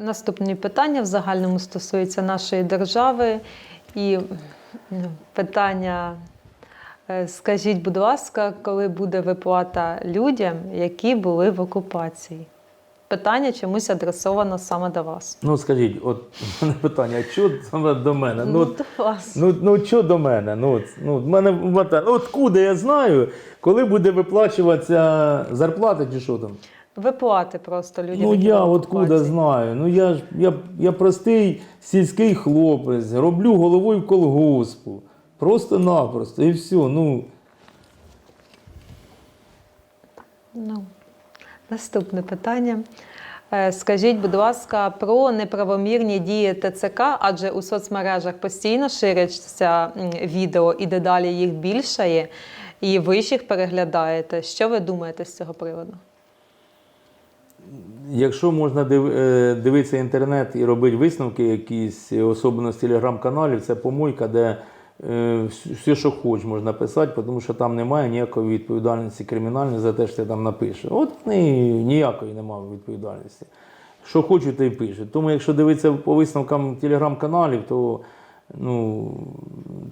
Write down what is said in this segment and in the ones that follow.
Наступні питання в загальному стосуються нашої держави. І питання: е, скажіть, будь ласка, коли буде виплата людям, які були в окупації? Питання чомусь адресовано саме до вас. Ну скажіть, от мене питання, а що саме до мене? Ну, от, до вас. ну, ну що до мене? Ну, ну, в мене, ну, откуда я знаю, коли буде виплачуватися зарплата чи що там? Виплати просто людям. Ну я откуда знаю? Ну я ж я, я простий сільський хлопець, роблю головою колгоспу. Просто-напросто. І все. Ну, Ну, наступне питання. Е, Скажіть, будь ласка, про неправомірні дії ТЦК, адже у соцмережах постійно ширяться відео і дедалі їх більшає, і ви ж їх переглядаєте. Що ви думаєте з цього приводу? Якщо можна е, дивитися інтернет і робити висновки, якісь, особливо з телеграм-каналів, це помойка, де е, все, що хоч, можна писати, тому що там немає ніякої відповідальності кримінальної за те, що ти там напишеш. От ні, ніякої немає відповідальності. Що хочуть, то й пишуть. Тому якщо дивитися по висновкам телеграм-каналів, то ну,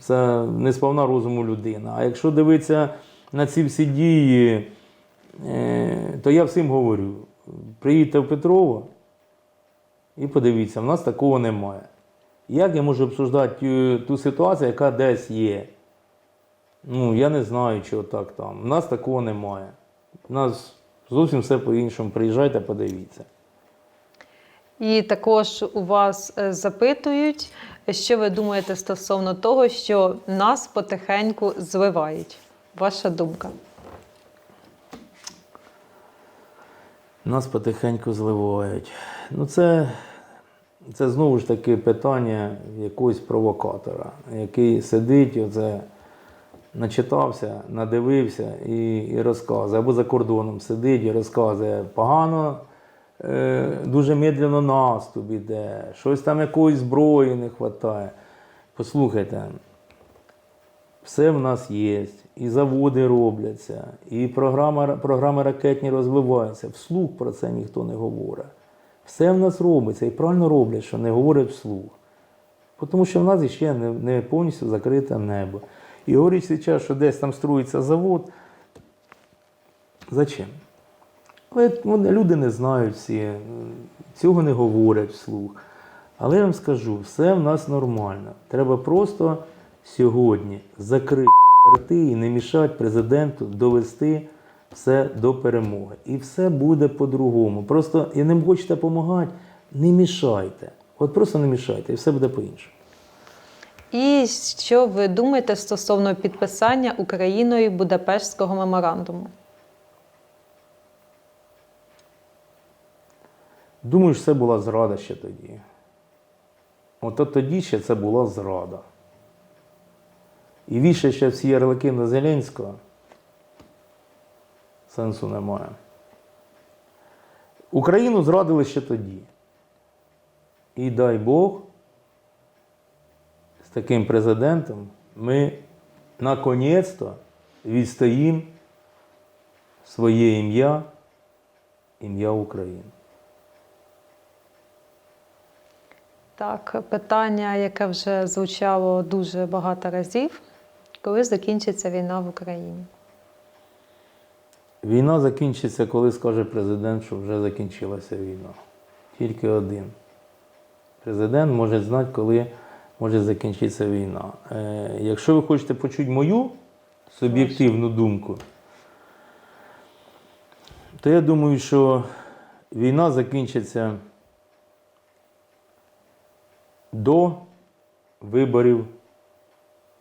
це не сповна розуму людина. А якщо дивитися на ці всі дії, е, то я всім говорю: приїдьте в Петрово і подивіться, в нас такого немає. Як я можу обсуждати е, ту ситуацію, яка десь є? Ну, я не знаю, чого так там. У нас такого немає. У нас зовсім все по-іншому. Приїжджайте, подивіться. І також у вас е, запитують, що ви думаєте стосовно того, що нас потихеньку зливають. Ваша думка? Нас потихеньку зливають. Ну, це, це знову ж таки питання якогось провокатора, який сидить, оце, начитався, надивився і, і розказує. Або за кордоном сидить і розказує погано, е, дуже медленно наступ іде, щось там якоїсь зброї не вистачає. Послухайте, все в нас є, і заводи робляться, і програма, програми ракетні розвиваються. Вслух про це ніхто не говорить. Все в нас робиться і правильно роблять, що не говорять вслух. Тому що в нас ще не, не повністю закрите небо. І говорить зараз, що десь там строїться завод. Зачем? Але люди не знають всі, цього не говорять вслух. Але я вам скажу, все в нас нормально. Треба просто сьогодні закрити рти і не мішати президенту довести все до перемоги. І все буде по-другому. Просто і не хочете допомагати, не мішайте. От просто не мішайте, і все буде по-іншому. І що ви думаєте стосовно підписання Україною Будапештського меморандуму? Думаю, що це була зрада ще тоді. От тоді ще це була зрада. І віше ще всі ярлики на Зеленського сенсу немає. Україну зрадили ще тоді. І дай Бог, з таким президентом ми наконець-то відстоїмо своє ім'я, ім'я України. Так, питання, яке вже звучало дуже багато разів, коли закінчиться війна в Україні? Війна закінчиться, коли скаже президент, що вже закінчилася війна. Тільки один. Президент може знати, коли може закінчитися війна. Е, якщо ви хочете почути мою суб'єктивну думку, то я думаю, що війна закінчиться до виборів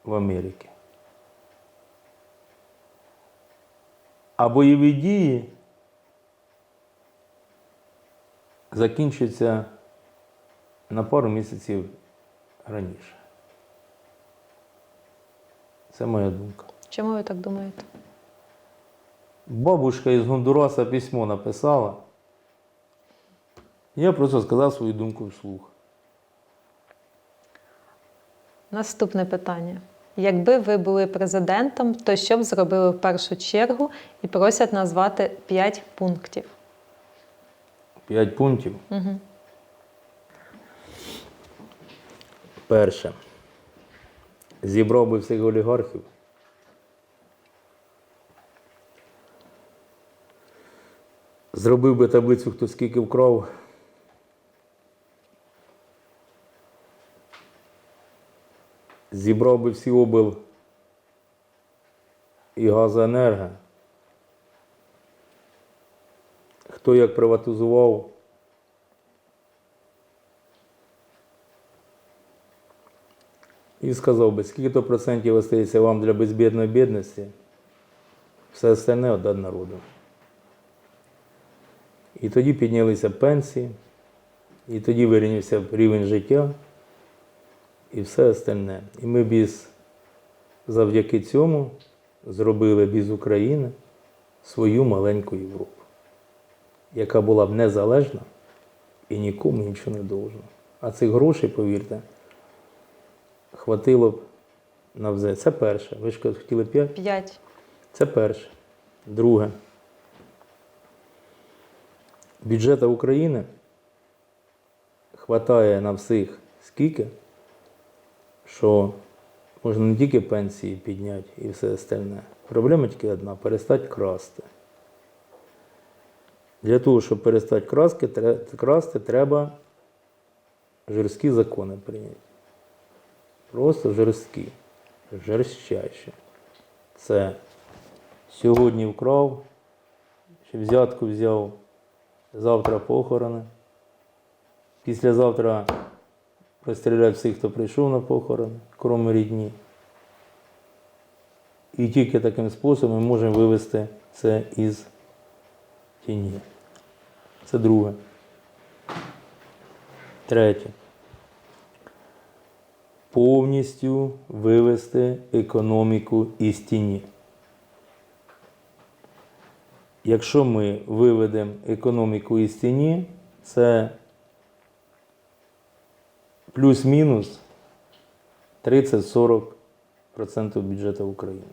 в Америці. А бойові дії закінчаться на пару місяців раніше. Це моя думка. Чому ви так думаєте? Бабушка із Гондураса письмо написала. Я просто сказав свою думку вслух. Наступне питання. Якби ви були президентом, то що б зробили в першу чергу і просять назвати п'ять пунктів? П'ять пунктів. Угу. Перше. Зібрав би всіх олігархів. Зробив би таблицю, хто скільки вкрав. Зібрав би всі обил і газоенерго. Хто як приватизував. І сказав би, скільки то процентів остається вам для безбідної бідності, все остальне віддати народу. І тоді піднялися пенсії, і тоді вирівнявся рівень життя і все остальне. І ми без, завдяки цьому зробили без України свою маленьку Європу, яка була б незалежна і нікому нічого не должна. А цих грошей, повірте, хватило б на все. Це перше. Ви ж хотіли п'ять? П'ять. Це перше. Друге. Бюджета України хватає на всіх скільки, що можна не тільки пенсії підняти і все остальне. Проблема тільки одна перестати красти. Для того, щоб перестати краски, красти, треба жорсткі закони прийняти. Просто жорсткі, жорстчайші. Це сьогодні вкрав, ще взятку взяв, завтра похорони. Післязавтра розстріляти всіх, хто прийшов на похорони, крім рідні. І тільки таким способом ми можемо вивести це із тіні. Це друге. Третє. Повністю вивести економіку із тіні. Якщо ми виведемо економіку із тіні, це плюс-мінус 30-40% бюджету України.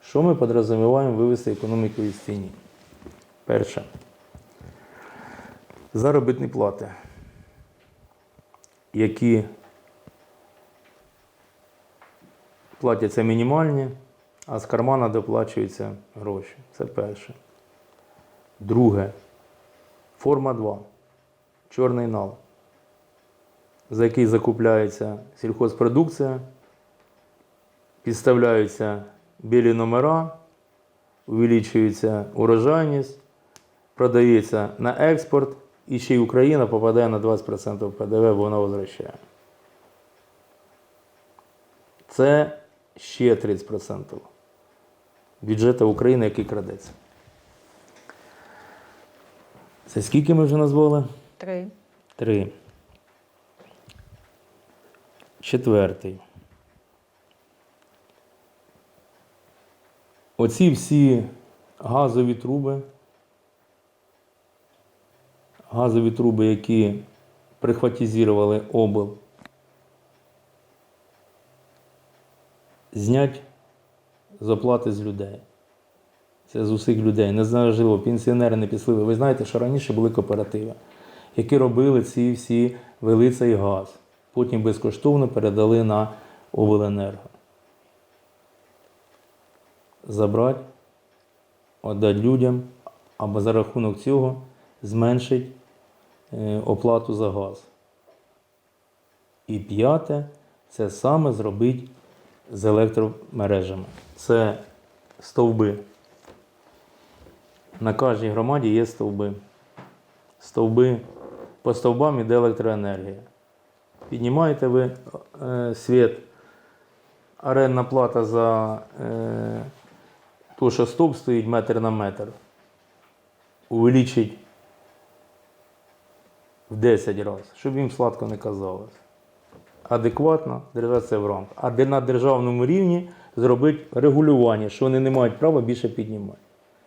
Що ми підрозуміваємо вивести економіку із тіні? Перше. Заробітні плати, які платяться мінімальні, а з кармана доплачуються гроші. Це перше. Друге. Форма 2. Чорний нал, за який закупляється сільхозпродукція, підставляються білі номера, увеличується урожайність, продається на експорт, і ще й Україна попадає на 20% ПДВ, бо вона возвращає. Це ще 30% бюджету України, який крадеться. Це скільки ми вже назвали? Три. Три. Четвертий. Оці всі газові труби, газові труби, які прихватизували обл, знять з з людей. Це з усіх людей. Незажливо, пенсіонери не післиві. Ви знаєте, що раніше були кооперативи, які робили ці всі вели цей газ. Потім безкоштовно передали на обленерго. Забрати, віддати людям, або за рахунок цього зменшити е, оплату за газ. І п'яте це саме зробити з електромережами. Це стовби. На кожній громаді є стовби. Стовби, по стовбам іде електроенергія. Піднімаєте ви е, світ, орендна плата за е, те, що стовп стоїть метр на метр, увеличить в 10 разів, щоб їм сладко не казалось. Адекватно держатися в рамках. А де на державному рівні зробити регулювання, що вони не мають права більше піднімати.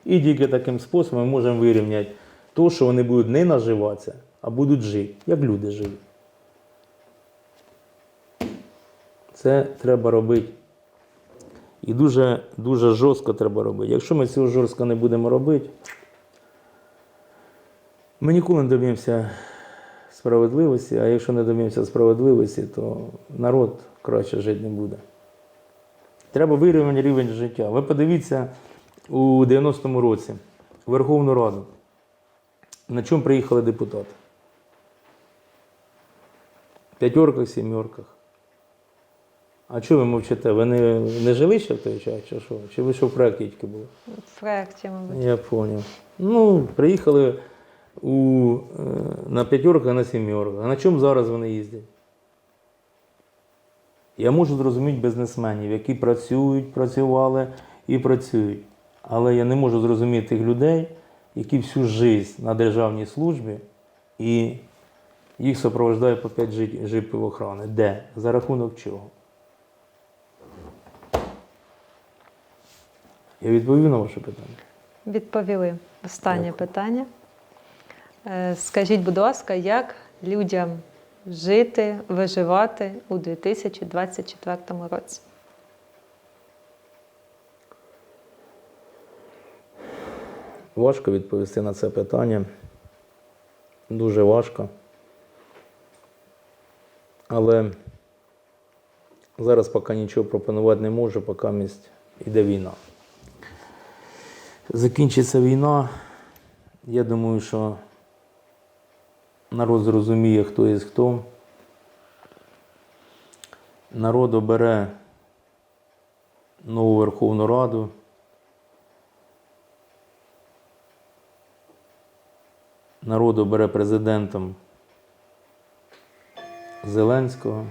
І тільки таким способом ми можемо вирівняти то, що вони будуть не наживатися, а будуть жити, як люди живуть. Це треба робити. І дуже, дуже жорстко треба робити. Якщо ми цього жорстко не будемо робити, ми ніколи не доб'ємося справедливості, а якщо не доб'ємося справедливості, то народ краще жити не буде. Треба вирівняти рівень життя. Ви подивіться у 90-му році Верховну Раду. На чому приїхали депутати? П'ятерках, сімерках. А чого ви мовчите? Ви не, не жили ще в той час, чи що? Чи ви що в проєкті тільки були? В проєкті, мабуть. Я понял. Ну, приїхали у, е, на п'ятерках, на сімерках. А на чому зараз вони їздять? Я можу зрозуміти бізнесменів, які працюють, працювали і працюють. Але я не можу зрозуміти тих людей, які всю життя на державній службі і їх супроводжує по 5 жи- жипів охорони. Де? За рахунок чого? Я відповів на ваше питання. Відповіли. Останнє Дякую. питання. Е, Скажіть, будь ласка, як людям жити, виживати у 2024 році? Важко відповісти на це питання. Дуже важко. Але зараз поки нічого пропонувати не можу, поки місць іде війна. Закінчиться війна. Я думаю, що народ зрозуміє, хто є хто. Народ обере нову Верховну Раду. Народ обере президентом Зеленського.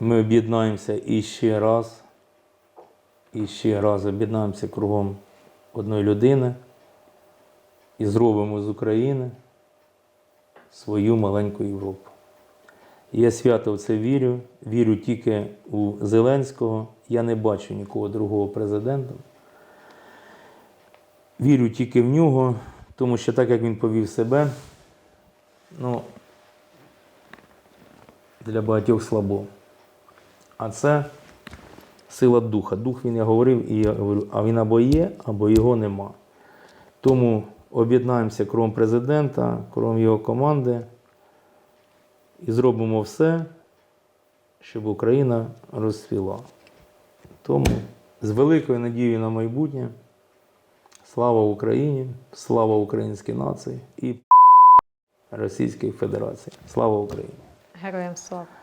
Ми об'єднаємося іще раз, і ще раз об'єднаємося кругом одної людини і зробимо з України свою маленьку Європу. Я свято в це вірю, вірю тільки у Зеленського. Я не бачу нікого другого президента. Вірю тільки в нього, тому що так як він повів себе, ну, для багатьох слабо. А це сила духа. Дух він я говорив, і я говорю, а він або є, або його нема. Тому об'єднаємося кругом президента, кругом його команди і зробимо все, щоб Україна розцвіла. Тому з великою надією на майбутнє. Слава Україні, слава українській нації і Російській Федерації. Слава Україні! Героям слава!